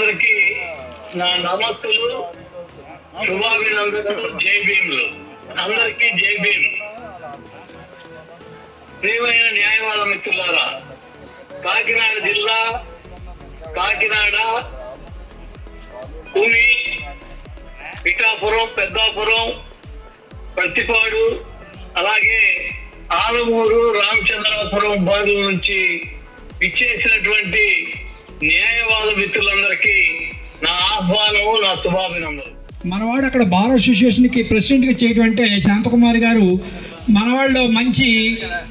మిత్రులందరికీ నా నమస్సులు శుభాభినందనలు. జై భీములు. అందరికీ జై భీమ్. ప్రియమైన న్యాయవాద మిత్రులారా కాకినాడ జిల్లా కాకినాడ భూమి పిఠాపురం పెద్దాపురం పత్తిపాడు అలాగే ఆలమూరు రామచంద్రాపురం బాధల నుంచి ఇచ్చేసినటువంటి న్యాయవాద మిత్రులందరికీ నా ఆహ్వానం నా శుభాభినందనలు. మనవాడు అక్కడ బార్ అసోసియేషన్కి ప్రెసిడెంట్గా చేయడం అంటే శాంతకుమారి గారు మనవాళ్ళు మంచి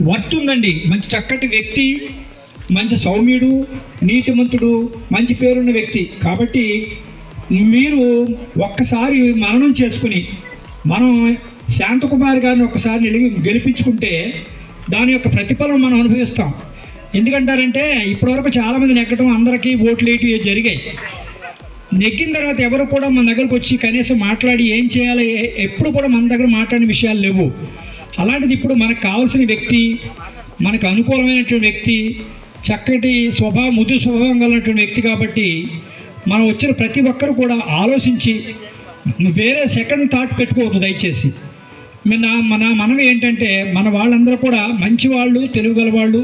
వర్త్ ఉందండి. మంచి చక్కటి వ్యక్తి మంచి సౌమ్యుడు నీతిమంతుడు మంచి పేరున్న వ్యక్తి. కాబట్టి మీరు ఒక్కసారి మరణం చేసుకుని మనం శాంతకుమారి గారిని ఒకసారి గెలిపించుకుంటే దాని యొక్క ప్రతిఫలం మనం అనుభవిస్తాం. ఎందుకంటారంటే ఇప్పటివరకు చాలామంది నెగ్గడం అందరికీ ఓట్లు వేయటం జరిగాయి. నెగ్గిన తర్వాత ఎవరు కూడా మన దగ్గరకు వచ్చి కనీసం మాట్లాడి ఏం చేయాలి ఎప్పుడు కూడా మన దగ్గర మాట్లాడిన విషయాలు లేవు. అలాంటిది ఇప్పుడు మనకు కావాల్సిన వ్యక్తి మనకు అనుకూలమైనటువంటి వ్యక్తి చక్కటి స్వభావం ముద్దు స్వభావం కలిగినటువంటి వ్యక్తి కాబట్టి మనం వచ్చిన ప్రతి ఒక్కరు కూడా ఆలోచించి వేరే సెకండ్ థాట్ పెట్టుకోవద్దు దయచేసి. మన మన మనవి ఏంటంటే మన వాళ్ళందరూ కూడా మంచి వాళ్ళు తెలుగు గల వాళ్ళు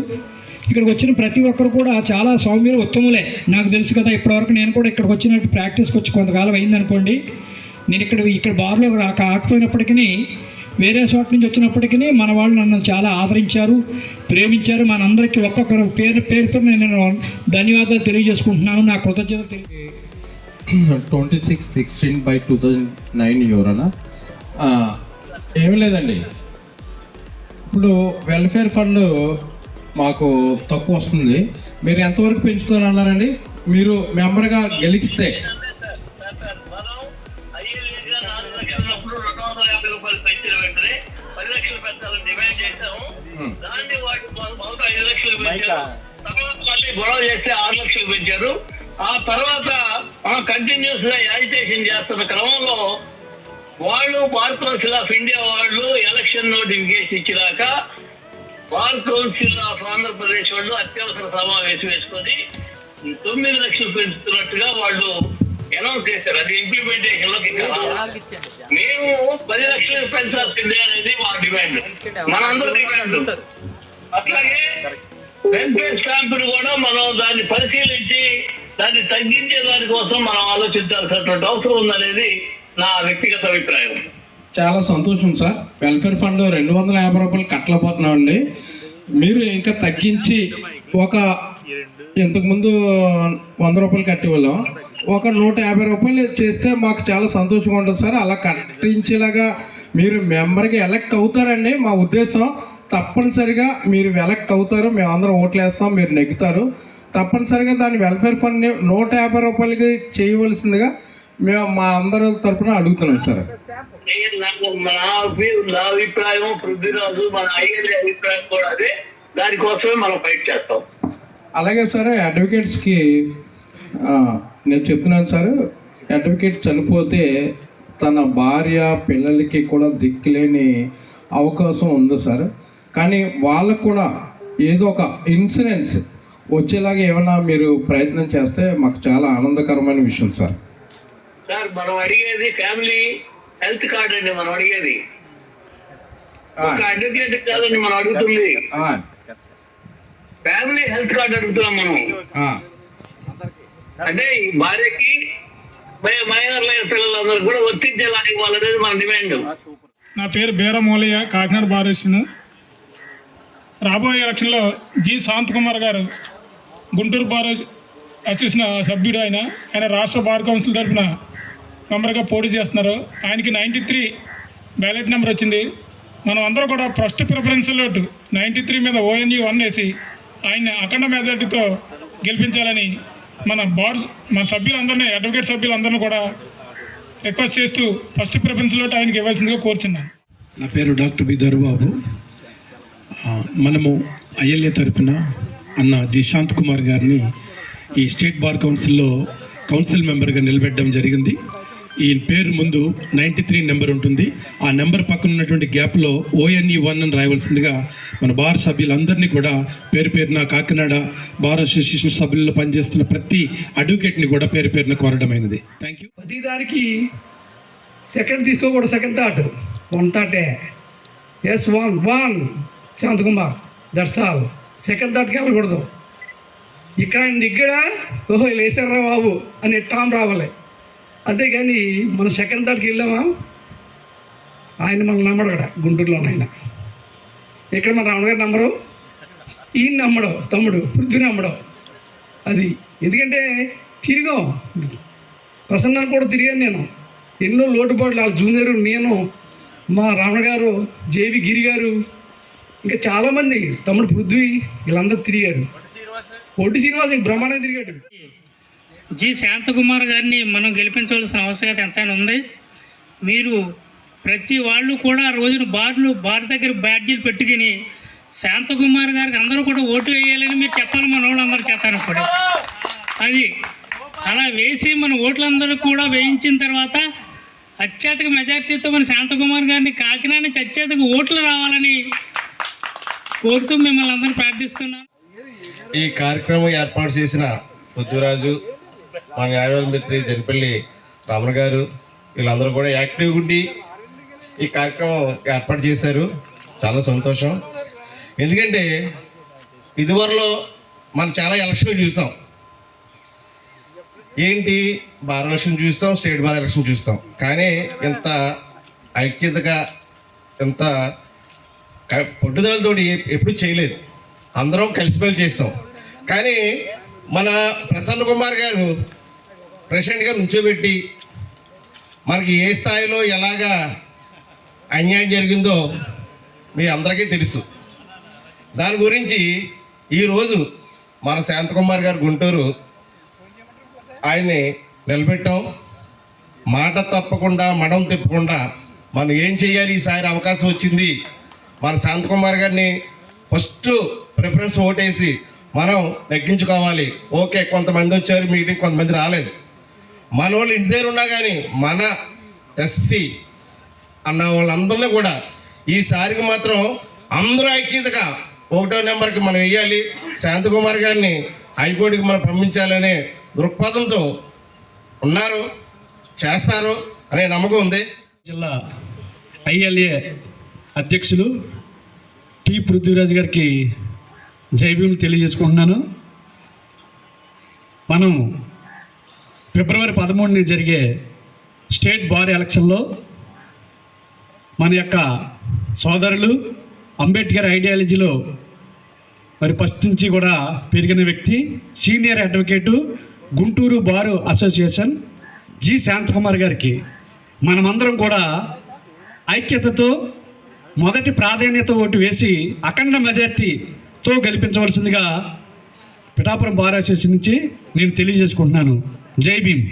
ఇక్కడికి వచ్చిన ప్రతి ఒక్కరు కూడా చాలా సౌమ్యులు ఉత్తములే. నాకు తెలుసు కదా ఇప్పటివరకు నేను కూడా ఇక్కడికి వచ్చినట్టు ప్రాక్టీస్కి వచ్చి కొంతకాలం అయిందనుకోండి నేను ఇక్కడ ఇక్కడ బార్లో కాకపోయినప్పటికీ వేరే చోట నుంచి వచ్చినప్పటికీ మన వాళ్ళు నన్ను చాలా ఆదరించారు ప్రేమించారు. మనందరికీ ఒక్కొక్కరు పేరు పేరుతో నేను ధన్యవాదాలు తెలియజేసుకుంటున్నాను. నా కృతజ్ఞత తెలియ twenty six sixteen by two thousand nine యూరోనా ఏమి లేదండి. ఇప్పుడు వెల్ఫేర్ ఫండ్ మాకు తక్కువ వస్తుంది. మీరు ఎంతవరకు పెంచుతారు అన్నారండి మీరు మెంబర్గా గెలిస్తే. గొడవ చేస్తే ఆరు లక్షలు పెంచారు ఆ తర్వాత కంటిన్యూస్గా యాజిటేషన్ చేస్తున్న క్రమంలో వాళ్ళు బార్ కౌన్సిల్ ఆఫ్ ఇండియా వాళ్ళు ఎలక్షన్ నోటిఫికేషన్ ఇచ్చినాక బార్ కౌన్సిల్ ఆఫ్ ఆంధ్రప్రదేశ్ వాళ్ళు అత్యవసర సమావేశం వేసుకొని తొమ్మిది లక్షలు పెంచుతున్నట్టుగా వాళ్ళు అనౌన్స్ చేశారు. అది ఇంప్లిమెంటేషన్లోకి మేము పది లక్షలు పెంచాల్సిందే అనేది మా డిమాండ్. మనందరూ డిమాండ్. అట్లాగే వెల్ఫేర్ స్టాంపును కూడా మనం దాన్ని పరిశీలించి దాన్ని తగ్గించే దానికోసం మనం ఆలోచించాల్సినటువంటి అవసరం ఉందనేది నా వ్యక్తిగత అభిప్రాయం. చాలా సంతోషం సార్. వెల్ఫేర్ ఫండ్ రెండు వందల యాభై రూపాయలు కట్టలేకపోతున్నామండి. మీరు ఇంకా తగ్గించి ఒక ఇంతకుముందు వంద రూపాయలు కట్టేవాళ్ళం. ఒక నూట యాభై రూపాయలు చేస్తే మాకు చాలా సంతోషంగా ఉంటుంది సార్. అలా కట్టించేలాగా మీరు మెంబర్కి ఎలక్ట్ అవుతారండి. మా ఉద్దేశం తప్పనిసరిగా మీరు ఎలక్ట్ అవుతారు. మేమందరం ఓట్లు వేస్తాం. మీరు నెగ్గుతారు. తప్పనిసరిగా దాని వెల్ఫేర్ ఫండ్ని నూట యాభై రూపాయలకి చేయవలసిందిగా మేము మా అందరి తరపున అడుగుతున్నాం సార్. నా అభి- నా అభిప్రాయం పృథ్వీరాజు మన ఐఎల్ఏ అభిప్రాయం కూడా అదే. దానికోసమే మనం ఫైట్ చేస్తాం. అలాగే సార్ అడ్వకేట్స్కి నేను చెప్తున్నాను సార్ అడ్వకేట్ చనిపోతే తన భార్య పిల్లలకి కూడా దిక్కులేని అవకాశం ఉంది సార్. కానీ వాళ్ళకు కూడా ఏదో ఒక ఇన్సూరెన్స్ వచ్చేలాగా ఏమైనా మీరు ప్రయత్నం చేస్తే మాకు చాలా ఆనందకరమైన విషయం సార్. సార్ మనం అడిగేది ఫ్యామిలీ హెల్త్ కార్డ్ అండి మనం అడిగేది. ఒక అడ్వకేట్ కాదండి మనం అడుగుతుంది. ఆ, ఫ్యామిలీ హెల్త్ కార్డ్ అడుగుతున్నాం మనం. ఆ, అంటే ఈ భార్యకి పిల్లలందరూ కూడా వర్తించేలా ఇవ్వాలనేది మన డిమాండ్ నా పేరు బీరమౌలయ్య కాకినాడ బారేషన్ రాబోయే ఎలక్షన్లో జి. శాంతకుమార్ గారు గుంటూరు బార్ అసోసియేషన్ సభ్యుడు ఆయన ఆయన రాష్ట్ర బార్ కౌన్సిల్ తరఫున మెంబర్గా పోటీ చేస్తున్నారు. ఆయనకి నైంటీ త్రీ బ్యాలెట్ నెంబర్ వచ్చింది. మనం అందరూ కూడా ఫస్ట్ ప్రిఫరెన్స్ లోటు నైంటీ త్రీ మీద ఓఎన్జీ వన్ వేసి ఆయన్ని అఖండ మెజార్టీతో గెలిపించాలని మన బార్ మన సభ్యులందరినీ అడ్వకేట్ సభ్యులందరినీ కూడా రిక్వెస్ట్ చేస్తూ ఫస్ట్ ప్రిఫరెన్స్ లోటు ఆయనకి ఇవ్వాల్సిందిగా కోరుచున్నాను. నా పేరు డాక్టర్ బి దరుబాబు మనము ఐఎల్ఏ తరఫున అన్న జి శాంత్ కుమార్ గారిని ఈ స్టేట్ బార్ కౌన్సిల్లో కౌన్సిల్ మెంబర్గా నిలబెట్టడం జరిగింది. ఈ పేరు ముందు నైంటీ త్రీ నెంబర్ ఉంటుంది. ఆ నెంబర్ పక్కన ఉన్నటువంటి గ్యాప్లో ఓఎన్ఈ వన్ అని రాయవలసిందిగా మన బార్ సభ్యులందరినీ కూడా పేరు పేరున కాకినాడ బార్ అసోసియేషన్ సభ్యుల్లో పనిచేస్తున్న ప్రతి అడ్వకేట్ని కూడా పేరు పేరున కోరడమైనది థ్యాంక్ యూ ప్రతి దానికి సెకండ్ తీసుకోకూడదు second thought one థాటే S one one Shantakumar that's all second థాట్కి వెళ్ళకూడదు. ఇక్కడ ఇక్కడ ఓహో ఇలా వేసారా బాబు అని టామ్ రావాలి. అంతేగాని మనం సెకండ్ థాట్కి వెళ్ళామా? ఆయన మనం నమ్మడు కూడా గుంటూరులో ఆయన. ఇక్కడ మన రావణ గారు నమ్మరు ఈయన నమ్మడు తమ్ముడు పృథ్వీ నమ్మడు. అది ఎందుకంటే తిరిగాం. ప్రసన్నాన్ని కూడా తిరిగాను నేను. ఎన్నో లోటుపాట్లు వాళ్ళ జూనియర్ నేను మా రావణ గారు జేవి గిరి గారు ఇంకా చాలామంది తమ్ముడు పృథ్వీ వీళ్ళందరూ తిరిగారు. ఒడ్డు శ్రీనివాస్. బ్రహ్మాండంగా తిరిగాడు. జి శాంతకుమార్ గారిని మనం గెలిపించవలసిన ఆవశ్యకత ఎంతైనా ఉంది. మీరు ప్రతి వాళ్ళు కూడా ఆ రోజున బార్లు బార్ దగ్గర బ్యాడ్జీలు పెట్టుకుని శాంతకుమార్ గారికి అందరూ కూడా ఓటు వేయాలని మీరు చెప్పాలి మన వాళ్ళందరూ చేస్తారు ఇప్పుడు అది అలా వేసి మన ఓట్లందరూ కూడా వేయించిన తర్వాత అత్యధిక మెజార్టీతో మన శాంతకుమార్ గారిని కాకినాడ నుంచి అత్యధిక ఓట్లు రావాలని కోరుతూ మిమ్మల్ని అందరూ ప్రార్థిస్తున్నాం ఈ కార్యక్రమం ఏర్పాటు చేసిన పొద్దురాజు మా న్యాయవాద మిత్రి జరిపల్లి రమణ గారు వీళ్ళందరూ కూడా యాక్టివ్ ఉండి ఈ కార్యక్రమం ఏర్పాటు చేశారు. చాలా సంతోషం. ఎందుకంటే ఇదివరలో మనం చాలా ఎలక్షన్లు చూసాం. ఏంటి? బార్ ఎలక్షన్ చూస్తాం స్టేట్ బార్ ఎలక్షన్ చూస్తాం. కానీ ఇంత ఐక్యతగా ఇంత పొట్టుదలతోటి పట్టుదలతోటి ఎప్పుడు చేయలేదు. అందరం కలిసిపోయి చేస్తాం. కానీ మన ప్రసన్న కుమార్ గారు ప్రెసిడెంట్గా నుంచోబెట్టి మనకి ఏ స్థాయిలో ఎలాగా అన్యాయం జరిగిందో మీ అందరికీ తెలుసు. దాని గురించి ఈరోజు మన శాంతకుమార్ గారు గుంటూరు ఆయన్ని నిలబెట్టాం. మాట తప్పకుండా మడం తిప్పకుండా మనం ఏం చేయాలి? ఈసారి అవకాశం వచ్చింది. మన శాంతకుమార్ గారిని ఫస్ట్ ప్రిఫరెన్స్ ఓటేసి మనం నెగ్గించుకోవాలి. ఓకే కొంతమంది వచ్చారు మీటింగ్ కొంతమంది రాలేదు. మన వాళ్ళు ఇంటి దగ్గర ఉన్నా కానీ మన ఎస్సీ అన్న వాళ్ళందరినీ కూడా ఈసారికి మాత్రం అందరూ ఐక్యతగా ఒకటో నెంబర్కి మనం వేయాలి శాంతకుమార్ గారిని హైకోర్టుకి మనం పంపించాలనే దృక్పథంతో ఉన్నారు చేస్తారు అనే నమ్మకం ఉంది. జిల్లా ఐఎల్ఏ అధ్యక్షులు టి పృథ్వీరాజ్ గారికి జైభీములు తెలియజేసుకుంటున్నాను. మనం ఫిబ్రవరి పదమూడుని జరిగే స్టేట్ బార్ ఎలక్షన్లో మన యొక్క సోదరులు అంబేద్కర్ ఐడియాలజీలో మరి ఫస్ట్ నుంచి కూడా పెరిగిన వ్యక్తి senior advocate Guntur bar association G Shantakumar గారికి మనమందరం కూడా ఐక్యతతో మొదటి ప్రాధాన్యత ఓటు వేసి అఖండ మెజార్టీతో గెలిపించవలసిందిగా పిఠాపురం బార్ అసోసియేషన్ నుంచి నేను తెలియజేసుకుంటున్నాను. జై భీమ్